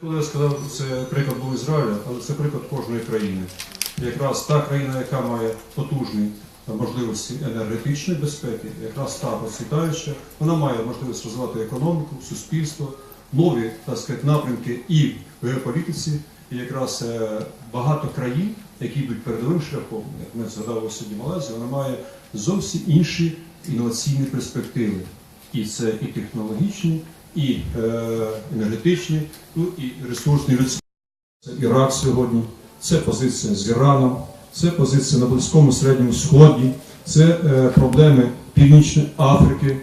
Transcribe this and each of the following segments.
Коли я сказав, це приклад був Ізраїля, але це приклад кожної країни. Якраз та країна, яка має потужні можливості енергетичної безпеки, якраз та процвітаюча, вона має можливість розвивати економіку, суспільство, нові так сказати, напрямки і в геополітиці. І якраз е, багато країн, які йдуть передовим шляхом, як ми згадали сьогодні Малайзія, вона має зовсім інші інноваційні перспективи. І це і технологічні, і е, енергетичні, ну і ресурсні людські. Це Ірак сьогодні, це позиція з Іраном, це позиція на Близькому Середньому Сході, це е, проблеми Північної Африки,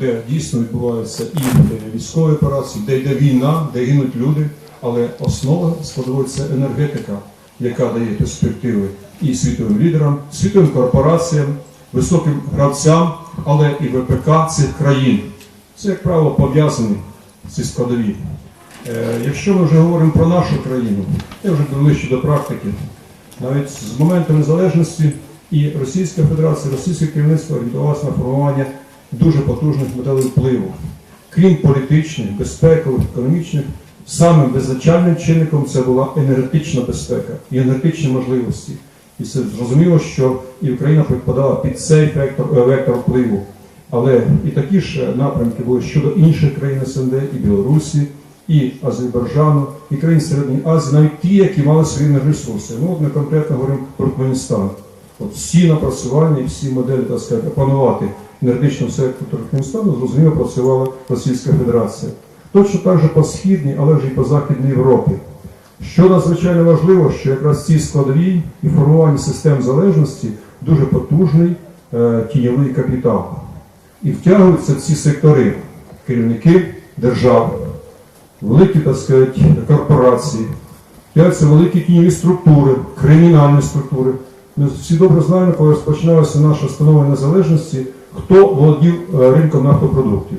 де дійсно відбуваються і е, військові операції, де йде війна, де гинуть люди, але основа складовою це енергетика, яка дає перспективи і світовим лідерам, світовим корпораціям, високим гравцям, але і ВПК цих країн. Це, як правило, пов'язані ці складові. Е, Якщо ми вже говоримо про нашу країну, я вже ближче до практики, навіть з моменту незалежності і Російська Федерація, російське керівництво орієнтувалося на формування дуже потужних моделей впливу. Крім політичних, безпекових, економічних, самим визначальним чинником це була енергетична безпека і енергетичні можливості. І це зрозуміло, що і Україна підпадала під цей вектор, вектор впливу. Але і такі ж напрямки були щодо інших країн СНД, і Білорусі, і Азербайджану, і країн Середньої Азії, навіть ті, які мали свої ресурси. Ну, от ми конкретно говоримо про Туркменістан. От всі напрацювання всі моделі, так сказати, опанувати енергетичного сектору Туркменістану, зрозуміло, працювала Російська Федерація. Точно так же по східній, але вже і по Західній Європі. Що надзвичайно важливо, що якраз ці складові і формування систем залежності дуже потужний е, тіньовий капітал. І втягуються ці сектори керівники держав, великі так сказати, корпорації, втягуються великі тіньові структури, кримінальні структури. Ми всі добре знаємо, коли розпочиналося наше становлення незалежності, хто володів е, ринком нафтопродуктів.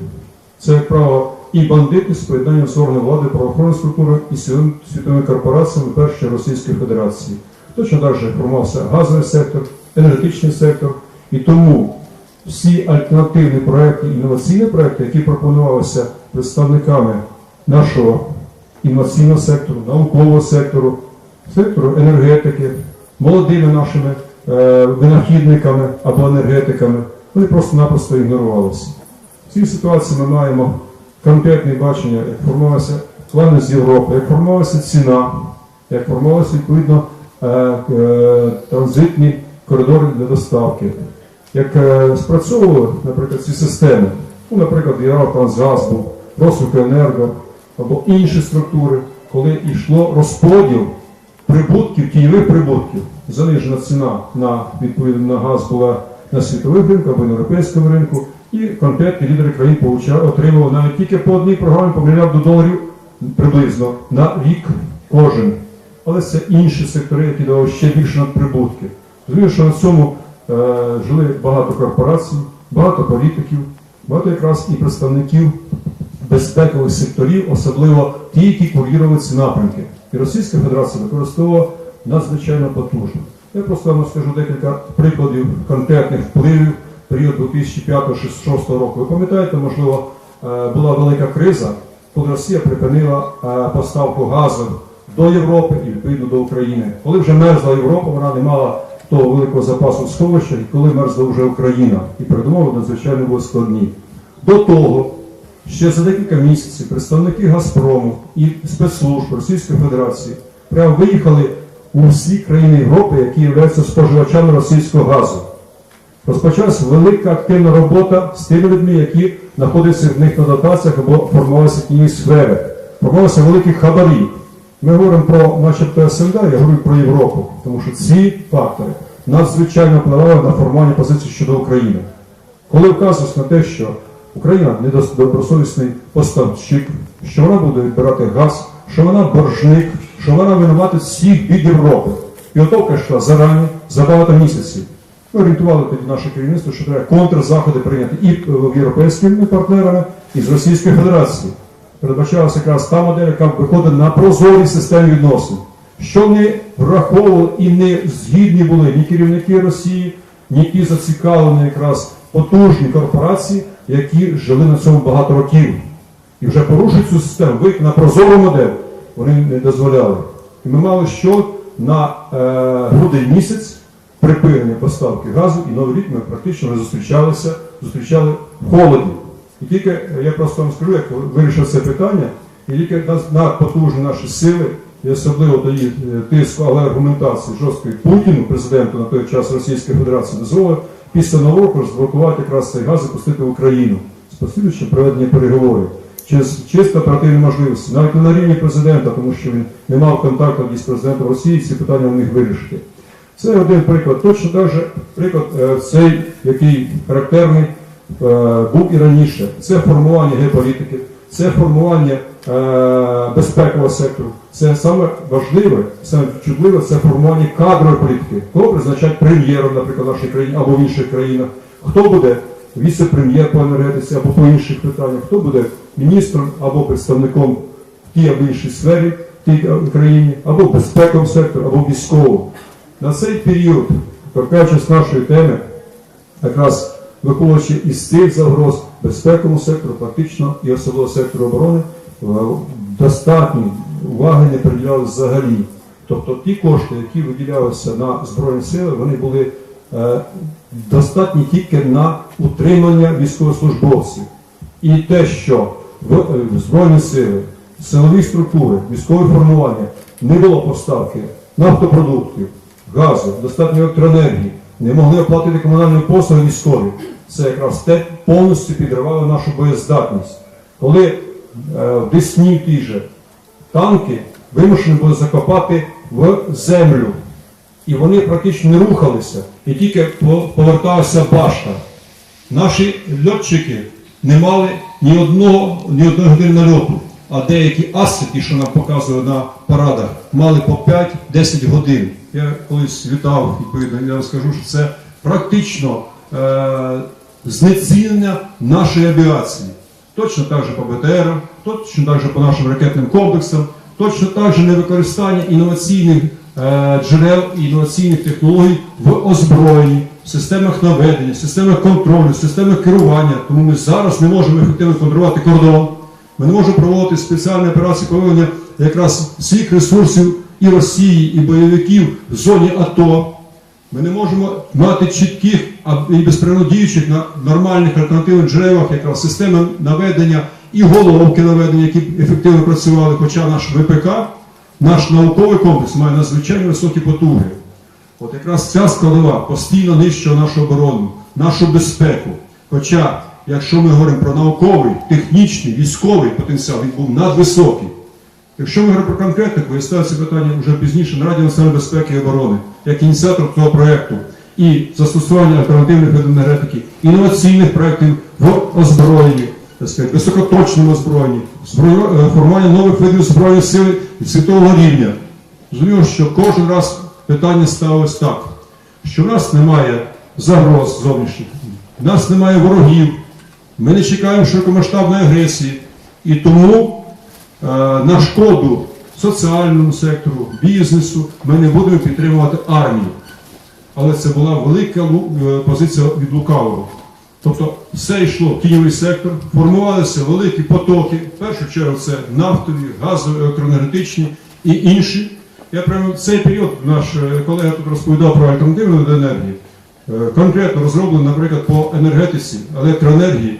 Це, як правило, і бандити з поєднанням з органів влади, правоохоронної структури і світовими корпораціями, першої Російської Федерації. Точно так же формувався газовий сектор, енергетичний сектор. І тому всі альтернативні проекти, інноваційні проекти, які пропонувалися представниками нашого інноваційного сектору, наукового сектору, сектору енергетики, молодими нашими е, винахідниками або енергетиками, вони просто-напросто ігнорувалися. В цій ситуації ми маємо конкретне бачення, як формувалися плани з Європи, як формувалася ціна, як формувалися відповідно е, е, транзитні коридори для доставки, як е, спрацьовували, наприклад, ці системи, ну, наприклад, Євротрансгаз був, Росукренерго або інші структури, коли йшло розподіл прибутків, тіньових прибутків, занижена ціна на відповідно на газ була на світових ринках або на європейському ринку, і конкретні лідери країн отримували навіть тільки по одній програмі по мільярду доларів приблизно на рік кожен. Але це інші сектори, які давали ще більше надприбутки. Зрозуміло, що на цьому жили багато корпорацій, багато політиків, багато якраз і представників безпекових секторів, особливо ті, які курірували ці напрямки. І Російська Федерація використовувала надзвичайно потужно. Я просто вам скажу декілька прикладів конкретних впливів період 2005-2006 року. Ви пам'ятаєте, можливо, е, була велика криза, коли Росія припинила е, поставку газу до Європи і відповідно до України. Коли вже мерзла Європа, вона не мала того великого запасу сховища, і коли мерзла вже Україна, і передумови надзвичайно були складні. До того, ще за декілька місяців представники Газпрому і спецслужб Російської Федерації прямо виїхали у всі країни Європи, які являються споживачами російського газу. Розпочалася велика активна робота з тими людьми, які знаходяться в них на дотаціях або формувалися тіні сфери. Формувалися великі хабарі. Ми говоримо про начебто СНД, я говорю про Європу, тому що ці фактори надзвичайно впливали на формування позиції щодо України. Коли вказується на те, що Україна недобросовісний поставщик, що вона буде відбирати газ, що вона боржник, що вона винуватить всіх бід Європи. Підготовка йшла зарані, за багато місяців. Ми орієнтували тоді наше керівництво, що треба контрзаходи прийняти і в європейськими партнерами, і з Російської Федерації. Передбачалася якраз та модель, яка виходить на прозорій системі відносин. Що не враховували і не згідні були ні керівники Росії, ні ті зацікавлені якраз потужні корпорації, які жили на цьому багато років. І вже порушують цю систему, вийти на прозору модель, вони не дозволяли. І ми мали що на е, грудень місяць припинення поставки газу, і новий рік ми практично не зустрічалися, зустрічали в холоді. І тільки е, я просто вам скажу, як вирішив це питання, і тільки на, потужні наші сили, і особливо їх е, тиску, але аргументації жорсткої Путіну, президенту на той час Російської Федерації, дозволив після нового розблокувати якраз цей газ і пустити в Україну з послідуючим проведення переговорів. Через чисто оперативні можливості, навіть не на рівні президента, тому що він не мав контакту із президентом Росії, ці питання в них вирішити. Це один приклад. Точно так же приклад е, цей, який характерний був і раніше. Це формування геополітики, це формування е, безпекового сектору. Це саме важливе, саме чутливе, це формування кадрової політики. Кого призначать прем'єром, наприклад, в нашій країні або в інших країнах, хто буде віце-прем'єр по енергетиці або по інших питаннях, хто буде міністром або представником в тій або іншій сфері в тій е, країні, або в безпековому секторі, або військовому. На цей період, торкаючись нашої теми, якраз виходячи із цих загроз безпековому сектору, фактично і особливо сектору оборони, е, достатньо уваги не приділяли взагалі. Тобто ті кошти, які виділялися на Збройні сили, вони були е, достатні тільки на утримання військовослужбовців. І те, що в е, Збройні сили, силові структури, військові формування не було поставки нафтопродуктів, газу, достатньо електроенергії, не могли оплатити комунальні послуги військові. Це якраз те повністю підривало нашу боєздатність. Коли е, в Десні ті же танки вимушені були закопати в землю, і вони практично не рухалися, і тільки поверталася башта. Наші льотчики не мали ні одного, ні одної години нальоту, а деякі аси, ті, що нам показували на парадах, мали по 5-10 годин. Я колись літав, відповідно, я вам скажу, що це практично е- знецінення нашої авіації. Точно так же по БТРам, точно так же по нашим ракетним комплексам, точно так же невикористання інноваційних е, джерел і інноваційних технологій в озброєнні, в системах наведення, в системах контролю, в системах керування. Тому ми зараз не можемо ефективно контролювати кордон. Ми не можемо проводити спеціальні операції поводження якраз всіх ресурсів і Росії, і бойовиків в зоні АТО. Ми не можемо мати чітких і безперервно діючих на нормальних альтернативних джерелах, якраз системи наведення і головки наведення, які ефективно працювали, хоча наш ВПК, наш науковий комплекс має надзвичайно високі потуги. От якраз ця складова постійно нищила нашу оборону, нашу безпеку. Хоча, якщо ми говоримо про науковий, технічний, військовий потенціал, він був надвисокий. Якщо ми говоримо про конкретику, я ставлю питання вже пізніше на Раді національної безпеки і оборони, як ініціатор цього проєкту і застосування альтернативних видів енергетики, інноваційних проєктів в озброєнні, так сказати, високоточному озброєнні, е, формування нових видів збройної сили світового рівня. Зрозуміло, що кожен раз питання ставилось так, що в нас немає загроз зовнішніх, в нас немає ворогів, ми не чекаємо широкомасштабної агресії. І тому на шкоду соціальному сектору, бізнесу ми не будемо підтримувати армію. Але це була велика е, позиція від лукавого. Тобто все йшло в тіньовий сектор, формувалися великі потоки, в першу чергу це нафтові, газові, електроенергетичні і інші. Я прямо в цей період наш е, колега тут розповідав про альтернативну види енергії. Е, Конкретно розроблено, наприклад, по енергетиці, електроенергії, е,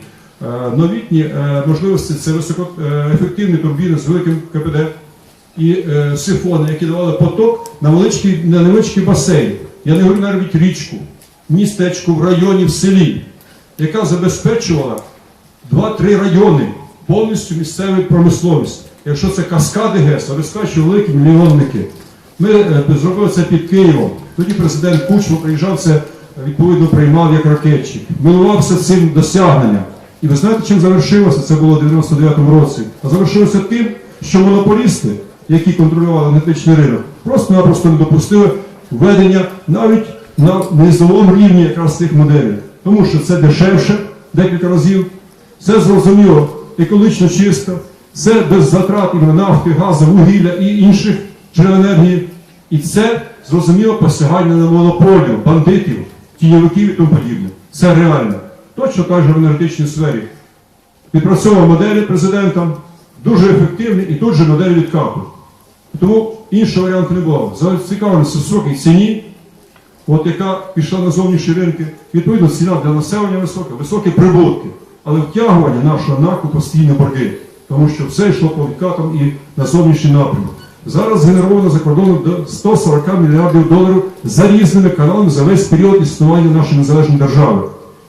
новітні е, можливості це високоефективні турбіни з великим КПД і е, сифони, які давали поток на невеличкий, басейн. Я не говорю навіть річку, містечку, в районі, в селі, яка забезпечувала 2-3 райони повністю місцеву промисловість. Якщо це каскади ГЕС, забезпечує великі мільйонники. Ми е, зробили це під Києвом. Тоді президент Кучма приїжджав це, е, відповідно приймав як ракетчик. Милувався цим досягненням. І ви знаєте, чим завершилося? Це було в 99-му році. А завершилося тим, що монополісти, які контролювали енергетичний ринок, просто-напросто не допустили введення навіть на низовому рівні якраз цих моделей. Тому що це дешевше декілька разів, це зрозуміло екологічно чисто, це без затрат на нафти, газу, вугілля і інших джерел енергії. І це зрозуміло посягання на монополію, бандитів, тіньовиків і тому подібне. Це реально. Точно так же в енергетичній сфері. Відпрацьовував моделі президентом, дуже ефективні і тут же моделі відкату. Тому іншого варіанту не було. Зацікавленість у високій ціні, от яка пішла на зовнішні ринки, відповідно ціна для населення висока, високі прибутки, але втягування нашого наку постійно борги, тому що все йшло по відкатам і на зовнішній напрямок. Зараз згенеровано за кордоном до 140 мільярдів доларів за різними каналами за весь період існування нашої незалежної держави.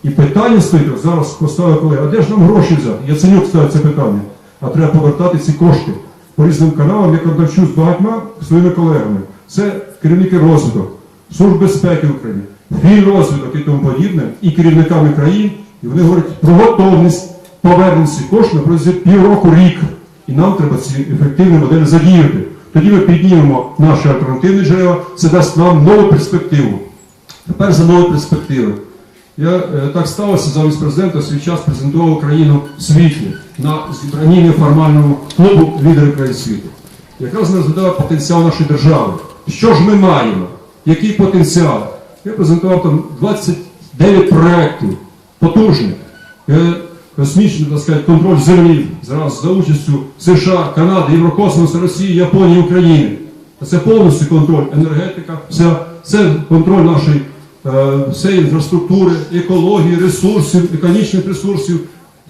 І питання стоїть, зараз поставив колеги, а де ж нам гроші взяти? Яценюк ставить це питання. А треба повертати ці кошти по різним каналам, я контактую з багатьма своїми колегами. Це керівники розвиток, Служби безпеки України, фінрозвиток і тому подібне, і керівниками країн. І вони говорять про готовність повернення цих коштів протязі півроку рік. І нам треба ці ефективні моделі задіяти. Тоді ми піднімемо наші альтернативні джерела, це дасть нам нову перспективу. Тепер за нові перспективи. Я е, так сталося замість президента свій час презентував Україну в світі на зібранні неформальному клубу лідерів країн світу. Якраз не розглядав потенціал нашої держави. Що ж ми маємо? Який потенціал? Я презентував там 29 проєктів потужних. Е, Космічний, так сказати, контроль землі зараз за участю США, Канади, Єврокосмосу, Росії, Японії, України. Це повністю контроль енергетика, вся, це контроль нашої всієї інфраструктури, екології, ресурсів, економічних ресурсів,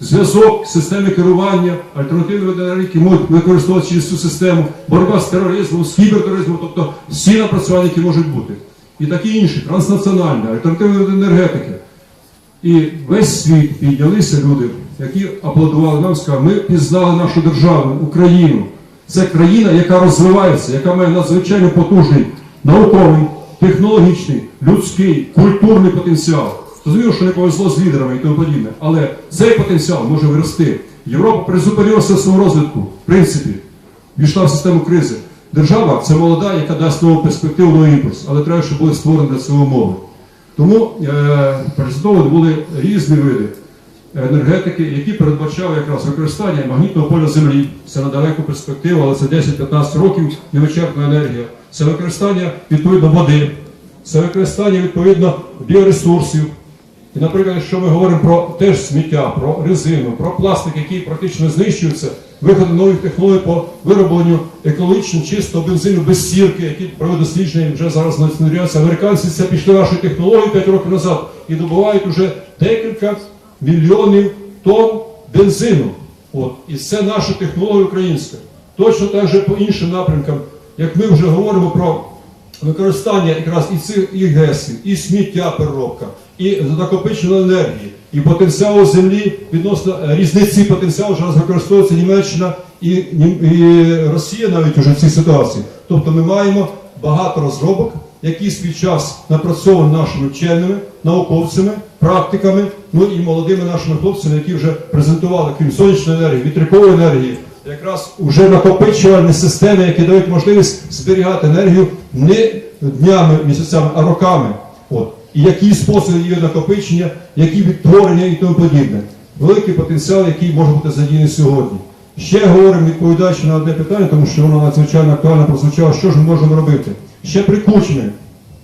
зв'язок, системи керування, альтернативні енергетики можуть використовувати через цю систему, боротьба з тероризмом, з кібертероризмом, тобто всі напрацювання, які можуть бути. І такі інші, транснаціональні, альтернативні енергетики. І весь світ піднялися люди, які аплодували нам, сказали, ми пізнали нашу державу, Україну. Це країна, яка розвивається, яка має надзвичайно потужний науковий, технологічний, людський, культурний потенціал. Зрозуміло, що не повезло з лідерами і тому подібне. Але цей потенціал може вирости. Європа призупинилася в своєму розвитку, в принципі, війшла в систему кризи. Держава це молода, яка дасть нову перспективу, новий імпульс, але треба, щоб були створені для цього умови. Тому е, презентовані були різні види енергетики, які передбачали якраз використання магнітного поля Землі. Це на далеку перспективу, але це 10-15 років невичерпна енергія. Це використання відповідно води, це використання відповідно біоресурсів. І, наприклад, якщо ми говоримо про теж сміття, про резину, про пластик, який практично знищується, виходи нових технологій по виробленню екологічно чистого бензину без сірки, які проводять дослідження вже зараз націоналізуються. Американці це пішли наші технології 5 років назад і добувають вже декілька мільйонів тонн бензину. От. І це наша технологія українська. Точно так же по іншим напрямкам, як ми вже говоримо про використання якраз і цих і гесів, і сміття переробка, і накопичення енергії, і потенціалу землі відносно е, різниці потенціалу зараз використовується Німеччина і, і Росія навіть уже в цій ситуації. Тобто ми маємо багато розробок, які свій час напрацьовані нашими вченими, науковцями, практиками, ну і молодими нашими хлопцями, які вже презентували крім сонячної енергії, вітрякової енергії, якраз вже накопичувальні системи, які дають можливість зберігати енергію не днями, місяцями, а роками. От. І які способи її накопичення, які відтворення і тому подібне. Великий потенціал, який може бути задіяний сьогодні. Ще говоримо, відповідаючи на одне питання, тому що воно надзвичайно актуально прозвучало, що ж ми можемо робити. Ще при Кучмі,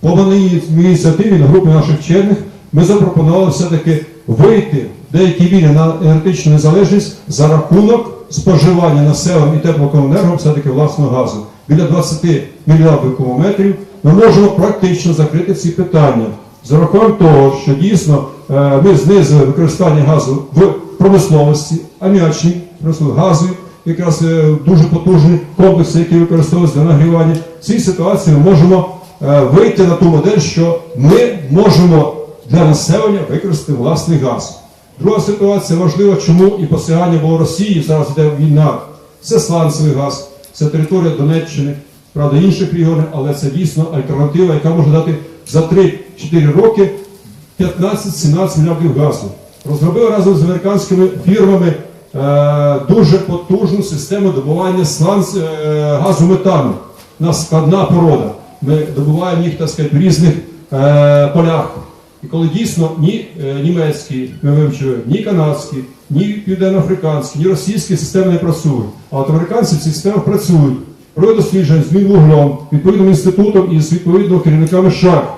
по моїй ініціативі на групі наших вчених, ми запропонували все-таки вийти деякі війни на енергетичну незалежність за рахунок споживання населенням і теплокомуненерго все-таки власного газу. Біля 20 мільярдів кубометрів ми можемо практично закрити ці питання. За рахунок того, що дійсно е, ми знизили використання газу в промисловості, аміачній газу, якраз е, дуже потужні комплекси, які використовуються для нагрівання. В цій ситуації ми можемо е, вийти на ту модель, що ми можемо для населення використати власний газ. Друга ситуація важлива, чому і посягання було Росії, зараз йде війна. Це сланцевий газ, це територія Донеччини, правда, інших регіонів, але це дійсно альтернатива, яка може дати за 3-4 роки 15-17 мільярдів газу. Розробили разом з американськими фірмами е, дуже потужну систему добування сланц, е, газу метану. У нас складна порода. Ми добуваємо їх, так сказати, в різних е, полях. І коли дійсно ні е, німецькі, ми ні канадські, ні південноафриканські, ні російські системи не працюють. А от американці в цих системах працюють. Проводять дослідження з вуглом, відповідним інститутом і з відповідно керівниками шар.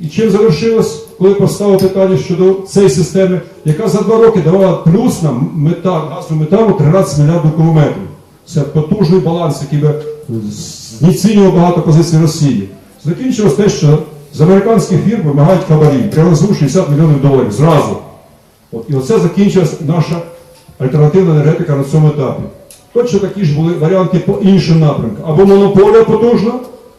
І чим завершилось, коли поставив питання щодо цієї системи, яка за два роки давала плюс нам метан, газу метану 13 мільярдів кубометрів. Це потужний баланс, який би знецінював багато позицій Росії. Закінчилось те, що з американських фірм вимагають хабарі, прямо 60 мільйонів доларів зразу. От, і оце закінчилась наша альтернативна енергетика на цьому етапі. Точно такі ж були варіанти по іншим напрямкам. Або монополія потужна,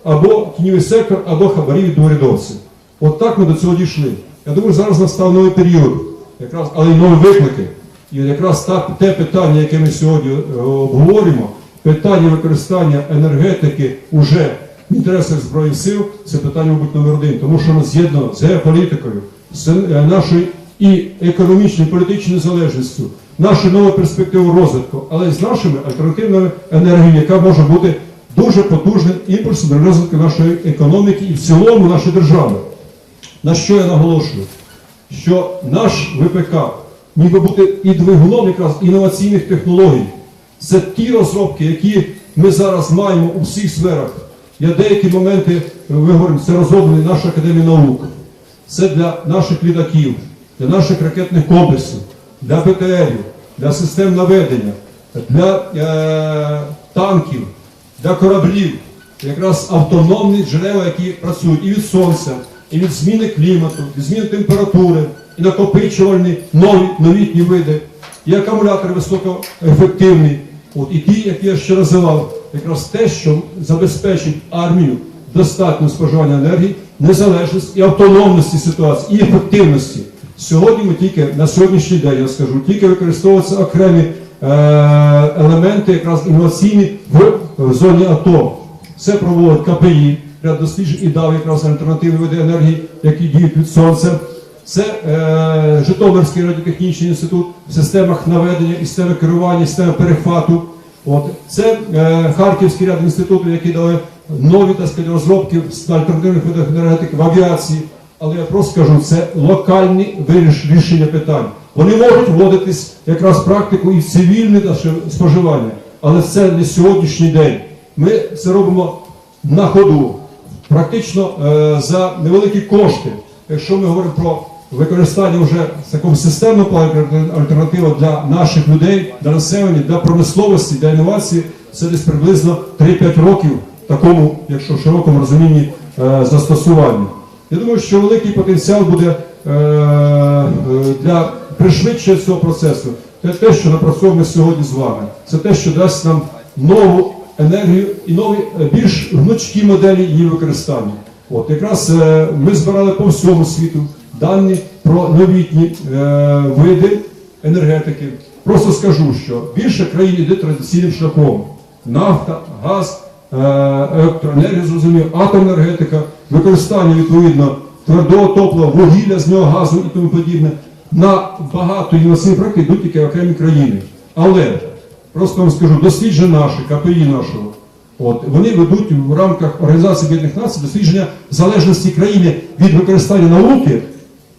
або тіньовий сектор, або хабарі від урядовців. От так ми до цього дійшли. Я думаю, зараз настав новий період, якраз, але й нові виклики. І якраз та, те питання, яке ми сьогодні е, обговорюємо, питання використання енергетики уже інтересах Збройних сил, це питання, мабуть, номер один, тому що воно з'єднано з геополітикою, з е, нашою і економічною, і політичною незалежністю, нашою новою перспективою розвитку, але й з нашими альтернативною енергією, яка може бути дуже потужним імпульсом для розвитку нашої економіки і в цілому нашої держави. На що я наголошую? Що наш ВПК міг би бути і двигуном якраз інноваційних технологій. Це ті розробки, які ми зараз маємо у всіх сферах. Я деякі моменти, ми говоримо, це розроблені наша академія наук. Це для наших літаків, для наших ракетних комплексів, для БТРів, для систем наведення, для е, танків, для кораблів. Якраз автономні джерела, які працюють і від сонця, і від зміни клімату, від зміни температури, і накопичувальні нові новітні види, і акумулятори високоефективні. От, і ті, які я ще називав, якраз те, що забезпечить армію достатньо споживання енергії, незалежність і автономності ситуації, і ефективності. Сьогодні ми тільки на сьогоднішній день я скажу, тільки використовуються окремі е, елементи, якраз інноваційні в, в зоні АТО. Це проводить КПІ, ряд досліджень і дав якраз альтернативні види енергії, які діють від сонця. Це е, Житомирський радіотехнічний інститут в системах наведення і системи керування, системи перехвату. От. Це е, Харківський ряд інститутів, які дали нові так сказати, розробки з альтернативних видах енергетики в авіації. Але я просто скажу, це локальні рішення питань. Вони можуть вводитись якраз в практику і в цивільне наше споживання, але це не сьогоднішній день. Ми це робимо на ходу, практично е, за невеликі кошти. Якщо ми говоримо про використання вже такого системного альтернатива для наших людей, для населення, для промисловості, для інновації, це десь приблизно 3-5 років такому, якщо в широкому розумінні е, застосування. Я думаю, що великий потенціал буде е, для пришвидшення цього процесу. Це те, що напрацьовуємо сьогодні з вами. Це те, що дасть нам нову енергію і нові е, більш гнучкі моделі її використання. От якраз ми збирали по всьому світу дані про новітні е, види енергетики. Просто скажу, що більше країн йде традиційним шляхом: нафта, газ, е, електроенергія, зрозуміло, атомна енергетика, використання відповідно твердого топлива, вугілля з нього газу і тому подібне. На багато інноваційних проєктів йдуть тільки окремі країни. Але просто вам скажу, дослідження наші, КПІ нашого. От, вони ведуть в рамках Організації Об'єднаних Націй дослідження залежності країни від використання науки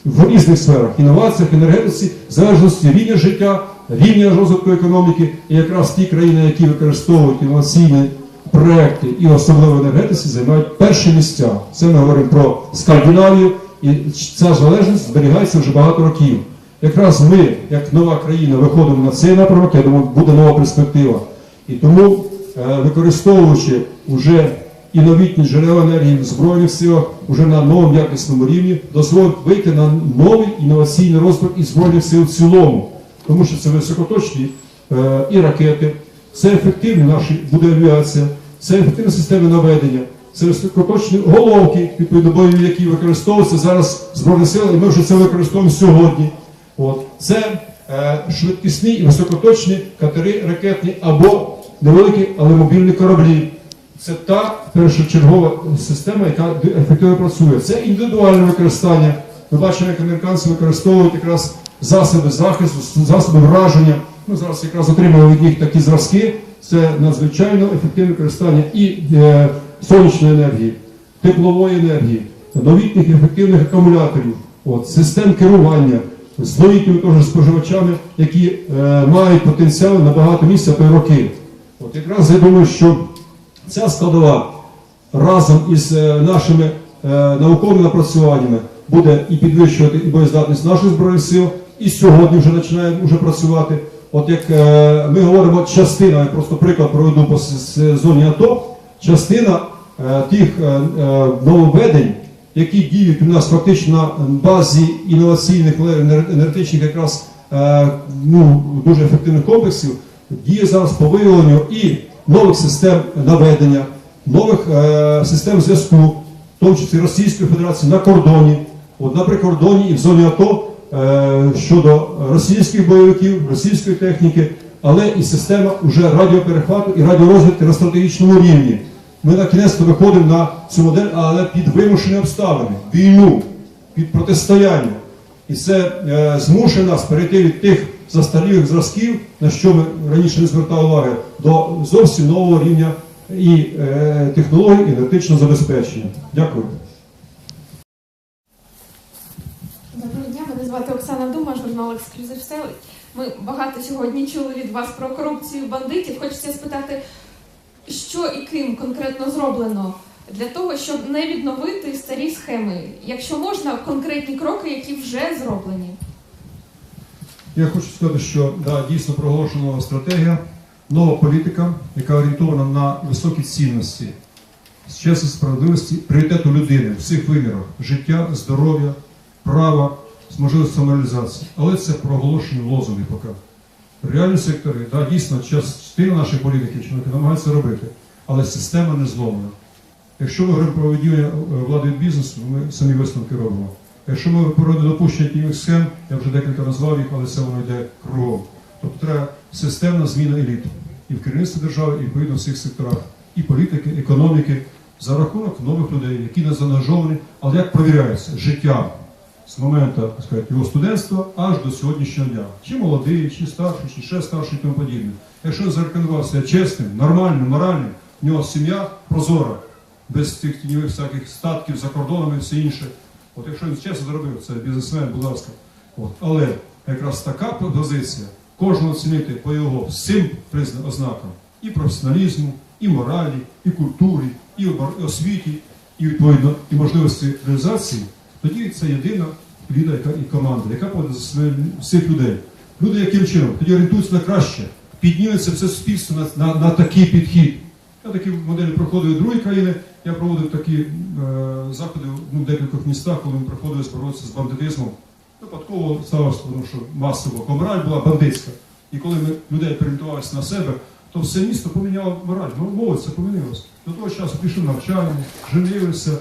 в різних сферах інноваціях, енергетиці, залежності рівня життя, рівня розвитку економіки. І якраз ті країни, які використовують інноваційні проекти і особливо енергетиці, займають перші місця. Це ми говоримо про Скандинавію, і ця залежність зберігається вже багато років. Якраз ми, як нова країна, виходимо на цей напрямок, я думаю, буде нова перспектива. І тому, е, використовуючи вже і новітні джерела енергії в Збройних силах, вже на новому якісному рівні, дозволить вийти на новий інноваційний розвиток і Збройних сил в цілому. Тому що це високоточні е, і ракети, це ефективні наші буде авіація, це ефективні системи наведення, це високоточні головки, відповідно бойові, які використовуються зараз в Збройних силах, і ми вже це використовуємо сьогодні. От. Це е, швидкісні і високоточні катери ракетні або невеликі, але мобільні кораблі. Це та першочергова система, яка ефективно працює. Це індивідуальне використання. Ми бачимо, як американці використовують якраз засоби захисту, засоби враження. Ми зараз якраз отримали від них такі зразки. Це надзвичайно ефективне використання і е, сонячної енергії, теплової енергії, новітніх ефективних акумуляторів, от, систем керування з новітніми теж споживачами, які е, мають потенціал на багато місця роки. От якраз я думаю, що ця складова разом із е, нашими е, науковими напрацюваннями буде і підвищувати і боєздатність наших збройних сил, і сьогодні вже починає вже працювати. от як е, ми говоримо частина, я просто приклад проведу по зоні АТО, частина тих нововведень, які діють у нас фактично на базі інноваційних енергетичних якраз ну, дуже ефективних комплексів, діє зараз по виявленню і нових систем наведення, нових е, систем зв'язку, в тому числі Російської Федерації на кордоні, от на прикордоні і в зоні АТО е, щодо російських бойовиків, російської техніки, але і система вже радіоперехвату і радіорозвідки на стратегічному рівні. Ми на кінець виходимо на цю модель, але під вимушені обставини, війну, під протистояння. І це е, змушує нас перейти від тих застарілих зразків, на що ми раніше не звертали уваги, до зовсім нового рівня і е, технологій енергетичного забезпечення. Дякую. Доброго дня, мене звати Оксана Дума, журнал Ексклюзив Сел. Ми багато сьогодні чули від вас про корупцію бандитів. Хочеться спитати, що і ким конкретно зроблено для того, щоб не відновити старі схеми. Якщо можна, конкретні кроки, які вже зроблені. Я хочу сказати, що да, дійсно проголошена стратегія, нова політика, яка орієнтована на високі цінності, чесності, справедливості, пріоритету людини в всіх вимірах життя, здоров'я, права, з можливістю самореалізації. Але це проголошені лозунги поки. Реальні сектори, да, дійсно, частина нашої політики чинники намагаються робити, але система не зломана. Якщо ми говоримо про ведення е, влади від бізнесу, ми самі висновки робимо. Якщо ми про недопущення тіньових схем, я вже декілька назвав їх, але це воно йде кругом. Тобто треба системна зміна еліт і в керівництві держави, і відповідно в всіх секторах, і політики, економіки, за рахунок нових людей, які не заангажовані, але як провіряється життя з моменту сказати, його студентства аж до сьогоднішнього дня. Чи молодий, чи старший, чи ще старший і тому подібне. Якщо зарекомендувався чесним, нормальним, моральним, в нього сім'я прозора, без цих тіньових всяких статків за кордонами і все інше. От якщо він чесно зробив, це бізнесмен, будь ласка. От. Але якраз така позиція кожного оцінити по його всім ознакам і професіоналізму, і моралі, і культурі, і освіті, і відповідно і можливості реалізації, тоді це єдина яка, і команда, яка повинна за всіх людей. Люди яким чином? Тоді орієнтуються на краще, підніметься все суспільство на, на, на такий підхід. Я такі моделі проходив і другі країни. Я проводив такі е, заходи ну, в декількох містах, коли ми проходили боротися з бандитизмом. Випадково сталося, тому що масово комраль була бандитська. І коли ми людей переорієнтувалися на себе, то все місто поміняло мораль. Молодь це помінилося. До того часу пішли навчання, женилися, е,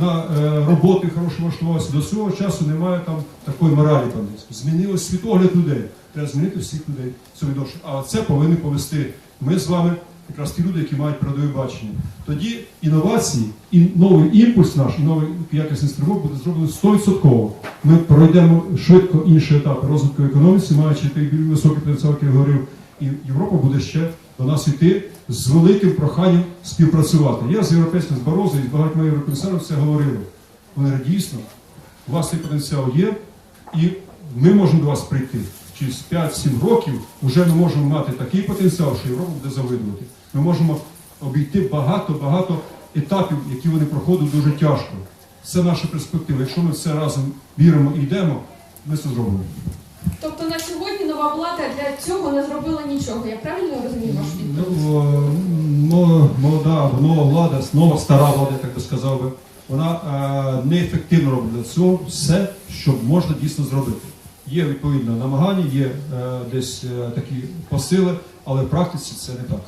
на е, роботи хороші влаштувалися. До цього часу немає там такої моралі бандитської. Змінилось світогляд людей. Треба змінити всіх людей в цьому. А це повинні повести ми з вами, якраз ті люди, які мають передове бачення. Тоді інновації і новий імпульс наш, і новий якісний стрибок буде зроблено 100%. Ми пройдемо швидко інші етапи розвитку економіці, маючи той високий потенціал, який я говорив, і Європа буде ще до нас йти з великим проханням співпрацювати. Я з європейським з Барозою і з багатьма єврокомісарами це говорили. Вони дійсно, у вас цей потенціал є, і ми можемо до вас прийти. Через 5-7 років вже ми можемо мати такий потенціал, що Європа буде завидувати. Ми можемо обійти багато-багато етапів, які вони проходять дуже тяжко. Це наша перспектива. Якщо ми все разом віримо і йдемо, ми це зробимо. Тобто на сьогодні нова влада для цього не зробила нічого. Я правильно розумію вашу відповідь? Ну, молода нова влада, нова стара влада, так би сказав би, вона е, неефективно робить для цього все, що можна дійсно зробити. Є відповідно намагання, є е, десь е, такі посили, але в практиці це не так.